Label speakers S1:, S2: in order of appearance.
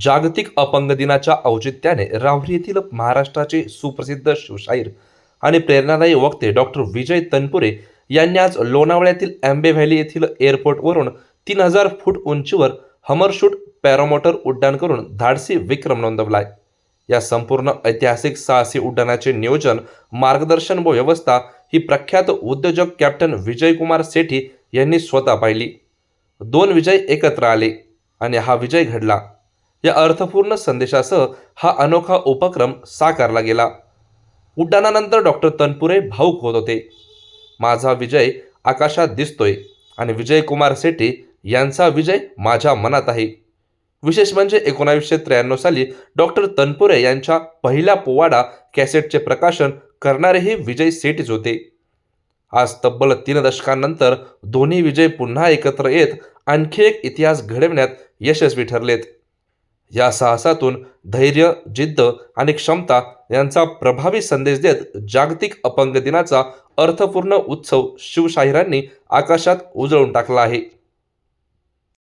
S1: जागतिक अपंग दिनाच्या औचित्याने राहुरी येथील महाराष्ट्राचे सुप्रसिद्ध शिवशाहीर आणि प्रेरणादायी वक्ते डॉक्टर विजय तनपुरे यांनी आज लोणावळ्यातील अँबे व्हॅली येथील एअरपोर्टवरून तीन हजार फूट उंचीवर हमरशूट पॅरामोटर उड्डाण करून धाडसी विक्रम नोंदवलाय. या संपूर्ण ऐतिहासिक साहसी उड्डाणाचे नियोजन मार्गदर्शन व व्यवस्था ही प्रख्यात उद्योजक कॅप्टन विजयकुमार सेठी यांनी स्वतः पाहिली. दोन विजय एकत्र आले आणि हा विजय घडला. या अर्थपूर्ण संदेशासह हा अनोखा उपक्रम साकारला गेला. उड्डाणानंतर डॉक्टर तनपुरे भाऊक होत होते. माझा विजय आकाशात दिसतोय आणि विजयकुमार सेठी यांचा विजय माझ्या मनात आहे. विशेष म्हणजे एकोणावीसशे त्र्याण्णव साली डॉक्टर तनपुरे यांच्या पहिल्या पोवाडा कॅसेटचे प्रकाशन करणारेही विजय सेठीच होते. आज तब्बल तीन दशकांनंतर दोन्ही विजय पुन्हा एकत्र येत आणखी एक इतिहास घडविण्यात यशस्वी ठरलेत. या साहसातून धैर्य जिद्द आणि क्षमता यांचा प्रभावी संदेश देत जागतिक अपंग दिनाचा अर्थपूर्ण उत्सव शिवशाहिरांनी आकाशात उजळून टाकला आहे.